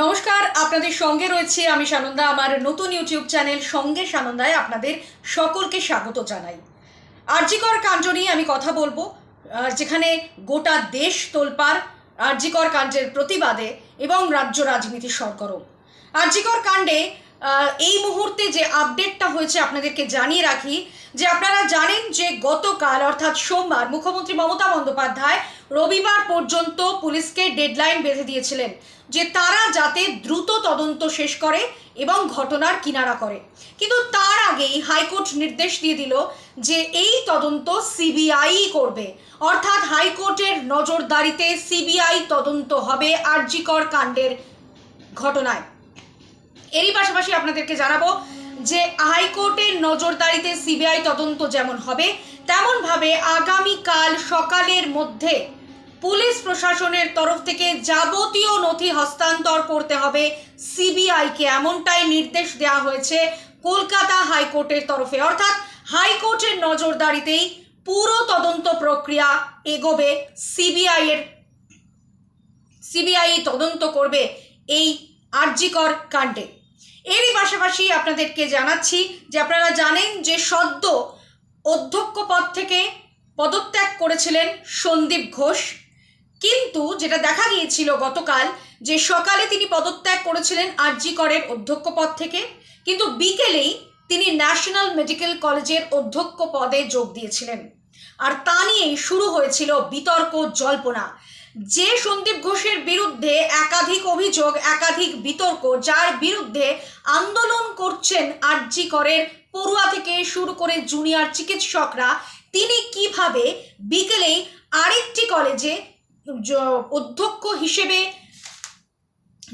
নমস্কার, আপনাদের সঙ্গে রয়েছে আমি সানন্দা, আমার নতুন ইউটিউব চ্যানেল সঙ্গে সানন্দায় আপনাদের সকলকে স্বাগত জানাই। আরজিকর কাণ্ড নিয়ে আমি কথা বলব যেখানে গোটা দেশ তোলপাড় আরজিকর কাণ্ডের প্রতিবাদে এবং রাজ্য রাজনীতি সরগরম। আরজিকর কাণ্ডে এই মুহূর্তে যে আপডেটটা হয়েছে আপনাদেরকে জানিয়ে রাখি, যে আপনারা জানেন যে গতকাল, অর্থাৎ সোমবার, মুখ্যমন্ত্রী মমতা বন্দ্যোপাধ্যায় রবিবার পর্যন্ত পুলিশকে ডেডলাইন বেঁধে দিয়েছিলেন, যে তারা যাতে দ্রুত তদন্ত শেষ করে এবং ঘটনার কিনারা করে। কিন্তু তার আগেই হাইকোর্ট নির্দেশ দিয়ে দিল যে এই তদন্ত সিবিআই করবে। অর্থাৎ হাইকোর্টের নজরদারিতে সিবিআই তদন্ত হবে আরজিকর কাণ্ডের ঘটনায়। এরই পাশাপাশি আপনাদেরকে জানাব যে হাইকোর্টের নজরদারিতে সিবিআই তদন্ত যেমন হবে, তেমনভাবে আগামীকাল সকালের মধ্যে পুলিশ প্রশাসনের তরফ থেকে যাবতীয় নথি হস্তান্তর করতে হবে সিবিআইকে এমনটাই নির্দেশ দেওয়া হয়েছে কলকাতা হাইকোর্টের তরফে। অর্থাৎ হাইকোর্টের নজরদারিতেই পুরো তদন্ত প্রক্রিয়া এগোবে। সিবিআই এর সিবিআই তদন্ত করবে এই আরজিকর কাণ্ডে। এরই পাশাপাশি আপনাদেরকে জানাচ্ছি যে আপনারা জানেন যে সদ্য অধ্যক্ষ পদ থেকে পদত্যাগ করেছিলেন সন্দীপ ঘোষ। কিন্তু যেটা দেখা গিয়েছিল গতকাল, যে সকালে তিনি পদত্যাগ করেছিলেন আরজি করের অধ্যক্ষ পদ থেকে, কিন্তু বিকেলেই তিনি ন্যাশনাল মেডিকেল কলেজের অধ্যক্ষ পদে যোগ দিয়েছিলেন। আর তা নিয়েই শুরু হয়েছিল বিতর্ক, জল্পনা। যে সন্দীপ ঘোষের বিরুদ্ধে একাধিক অভিযোগ, একাধিক বিতর্ক, যার বিরুদ্ধে আন্দোলন করছেন আরজি করের পড়ুয়া থেকে শুরু করে জুনিয়র চিকিৎসকরা, তিনি কীভাবে বিকেলেই আরেকটি কলেজে অধ্যক্ষ হিসেবে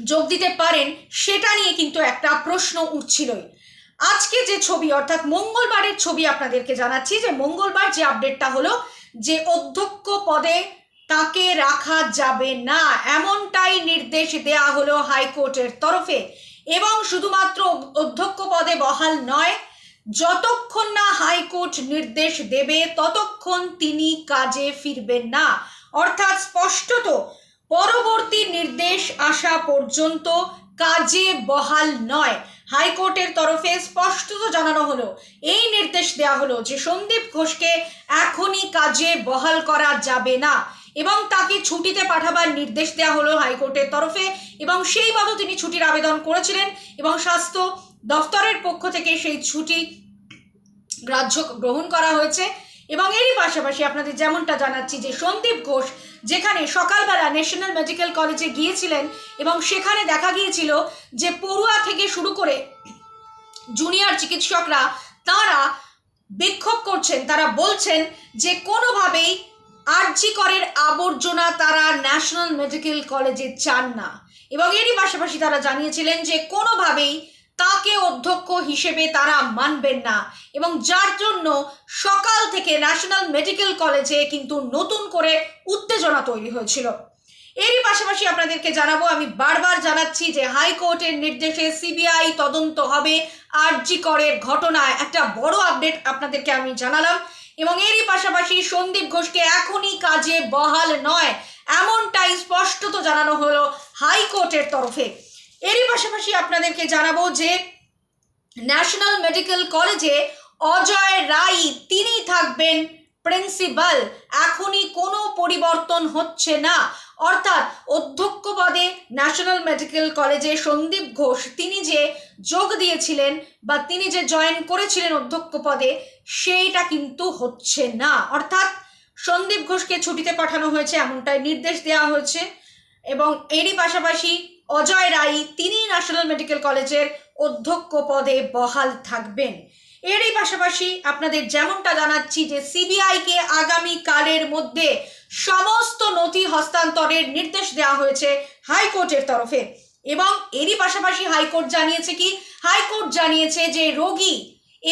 যোগ দিতে পারেন, সেটা নিয়ে কিন্তু একটা প্রশ্ন উঠছিলই। আজকে যে ছবি, অর্থাৎ মঙ্গলবারের ছবি আপনাদেরকে জানাচ্ছি যে মঙ্গলবার যে আপডেটটা হলো যে অধ্যক্ষ পদে তাকে রাখা যাবে না, এমনটাই নির্দেশ দেয়া হলো হাইকোর্টের তরফে। এবং শুধুমাত্র অধ্যক্ষ পদে বহাল নয়, যতক্ষণ না হাইকোর্ট নির্দেশ দেবে, ততক্ষণ তিনি কাজে ফিরবেন না। অর্থাৎ স্পষ্টত, পরবর্তী নির্দেশ আসা পর্যন্ত কাজে বহাল নয়। হাইকোর্টের তরফে স্পষ্টত জানানো হলো, এই নির্দেশ দেওয়া হলো যে সন্দীপ ঘোষকে এখনই কাজে বহাল করা যাবে না এবং তাকে ছুটিতে পাঠাবার নির্দেশ দেওয়া হলো হাইকোর্টের তরফে এবং সেই তিনি ছুটির আবেদন করেছিলেন এবং স্বাস্থ্য দফতরের পক্ষ থেকে সেই ছুটি গ্রাহ্য গ্রহণ করা হয়েছে। এবং এরই পাশাপাশি আপনাদের যেমনটা জানাচ্ছি যে সন্দীপ ঘোষ, যেখানে সকালবেলা ন্যাশনাল মেডিকেল কলেজে গিয়েছিলেন এবং সেখানে দেখা গিয়েছিল যে পড়ুয়া থেকে শুরু করে জুনিয়র চিকিৎসকরা তারা বিক্ষোভ করছেন, তারা বলছেন যে কোনোভাবেই আরজি করের আবর্জনা তারা ন্যাশনাল মেডিকেল কলেজে চান না। এবং এরই পাশাপাশি তারা জানিয়েছিলেন যে কোনোভাবেই তাকে অধ্যক্ষ হিসেবে তারা মানবেন না। এবং যার জন্য সকাল থেকে ন্যাশনাল মেডিকেল কলেজে কিন্তু নতুন করে উত্তেজনা তৈরি হয়েছিল। এরই পাশাপাশি আপনাদেরকে জানাব, আমি বারবার জানাচ্ছি যে হাইকোর্টের নির্দেশে সিবিআই তদন্ত হবে। আরজি করের ঘটনায় একটা বড় আপডেট আপনাদেরকে আমি জানালাম। এবং এরই পাশাপাশি সন্দীপ ঘোষকে এখনই কাজে বহাল নয়, এমনটাই স্পষ্টত জানানো হলো হাইকোর্টের তরফে। এরই পাশাপাশি আপনাদেরকে জানাব যে ন্যাশনাল মেডিকেল কলেজে অজয় রায় তিনি থাকবেন প্রিন্সিপাল। এখনই কোনো পরিবর্তন হচ্ছে না। অর্থাৎ অধ্যক্ষ পদে ন্যাশনাল মেডিকেল কলেজে সন্দীপ ঘোষ তিনি যে যোগ দিয়েছিলেন বা তিনি যে জয়েন করেছিলেন অধ্যক্ষ পদে সেইটা কিন্তু হচ্ছে না। অর্থাৎ সন্দীপ ঘোষকে ছুটিতে পাঠানো হয়েছে, এমনটাই নির্দেশ দেওয়া হয়েছে এবং এরই পাশাপাশি অজয় রায় তিনি ন্যাশনাল মেডিকেল কলেজের অধ্যক্ষ পদে বহাল থাকবেন। এরই পাশাপাশি আপনাদের যেমনটা জানাচ্ছি যে সিবিআইকে আগামী কালের মধ্যে সমস্ত নথি হস্তান্তরের নির্দেশ দেওয়া হয়েছে হাইকোর্টের তরফে। এবং এরই পাশাপাশি হাইকোর্ট জানিয়েছে কি, হাইকোর্ট জানিয়েছে যে রোগী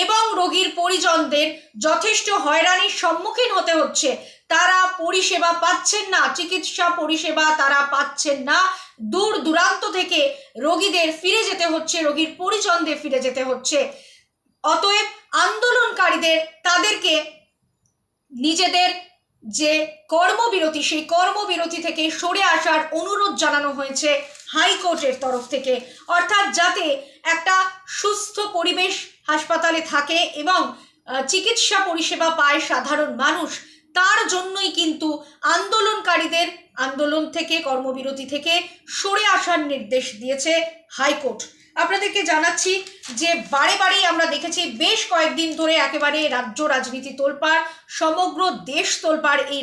এবং রোগীর পরিজনদের যথেষ্ট হয়রানির সম্মুখীন হতে হচ্ছে। তারা পরিষেবা পাচ্ছেন না, চিকিৎসা পরিষেবা তারা পাচ্ছেন না। দূর দূরান্ত থেকে রোগীদের ফিরে যেতে হচ্ছে, রোগীর পরিজনদের ফিরে যেতে হচ্ছে। অতএব আন্দোলনকারীদের, তাদেরকে নিজেদের যে কর্মবিরতি, সেই কর্মবিরতি থেকে সরে আসার অনুরোধ জানানো হয়েছে হাইকোর্টের তরফ থেকে। অর্থাৎ যাতে একটা সুস্থ পরিবেশ হাসপাতালে থাকে এবং চিকিৎসা পরিষেবা পায় সাধারণ মানুষ তার জন্যই কিন্তু আন্দোলনকারীদের আন্দোলন থেকে, কর্মবিরতি থেকে সরে আসার নির্দেশ দিয়েছে হাইকোর্ট। আপনাদেরকে জানাচ্ছি যে বারে বারেই আমরা দেখেছি বেশ কয়েকদিন ধরে একেবারে রাজ্য রাজনীতি তোলপাড়, সমগ্র দেশ তোলপাড় এই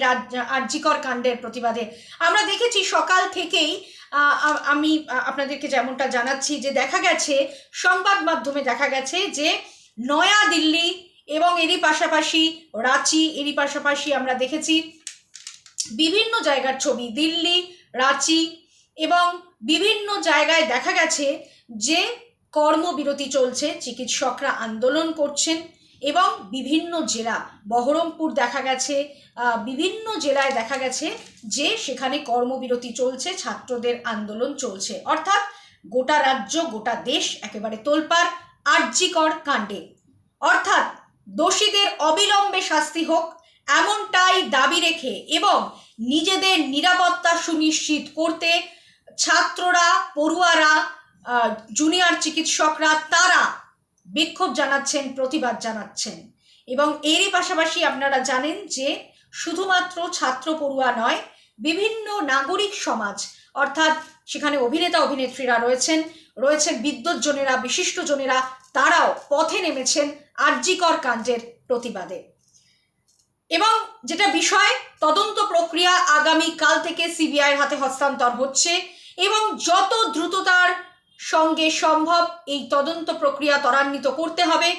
আর্যিকর কাণ্ডের প্রতিবাদে। আমরা দেখেছি সকাল থেকেই আমি আপনাদেরকে যেমনটা জানাচ্ছি যে দেখা গেছে, সংবাদ মাধ্যমে দেখা গেছে যে নয়া দিল্লি এবং এরই পাশাপাশি রাঁচি, এরই পাশাপাশি আমরা দেখেছি বিভিন্ন জায়গার ছবি, দিল্লি, রাঁচি এবং বিভিন্ন জায়গায় দেখা গেছে যে কর্মবিরতি চলছে, চিকিৎসকরা আন্দোলন করছেন এবং বিভিন্ন জেলা, বহরমপুর দেখা গেছে বিভিন্ন জেলায় দেখা গেছে যে সেখানে কর্মবিরতি চলছে, ছাত্রদের আন্দোলন চলছে। অর্থাৎ গোটা রাজ্য, গোটা দেশ একেবারে তোলপাড় আর্যিকর কাণ্ডে। অর্থাৎ দোষীদের অবিলম্বে শাস্তি হোক, এমনটাই দাবি রেখে এবং নিজেদের নিরাপত্তা সুনিশ্চিত করতে ছাত্ররা, পড়ুয়ারা জুনিয়র চিকিৎসকরা তারা বিক্ষোভ জানাচ্ছেন, প্রতিবাদ জানাচ্ছেন। এবং এরই পাশাপাশি আপনারা জানেন যে শুধুমাত্র ছাত্র পড়ুয়া নয়, বিভিন্ন নাগরিক সমাজ, অর্থাৎ সেখানে অভিনেতা অভিনেত্রীরা রয়েছেন রয়েছেন বিদ্যুৎজনেরা বিশিষ্টজনেরা তারাও পথে নেমেছেন আর্যিকর কাণ্ডের প্রতিবাদে। এবং যেটা বিষয়, তদন্ত প্রক্রিয়া আগামী কাল থেকে সিবিআইয়ের হাতে হস্তান্তর হচ্ছে এবং যত দ্রুততার সঙ্গে সম্ভব এই তদন্ত প্রক্রিয়া ত্বরান্বিত করতে হবে।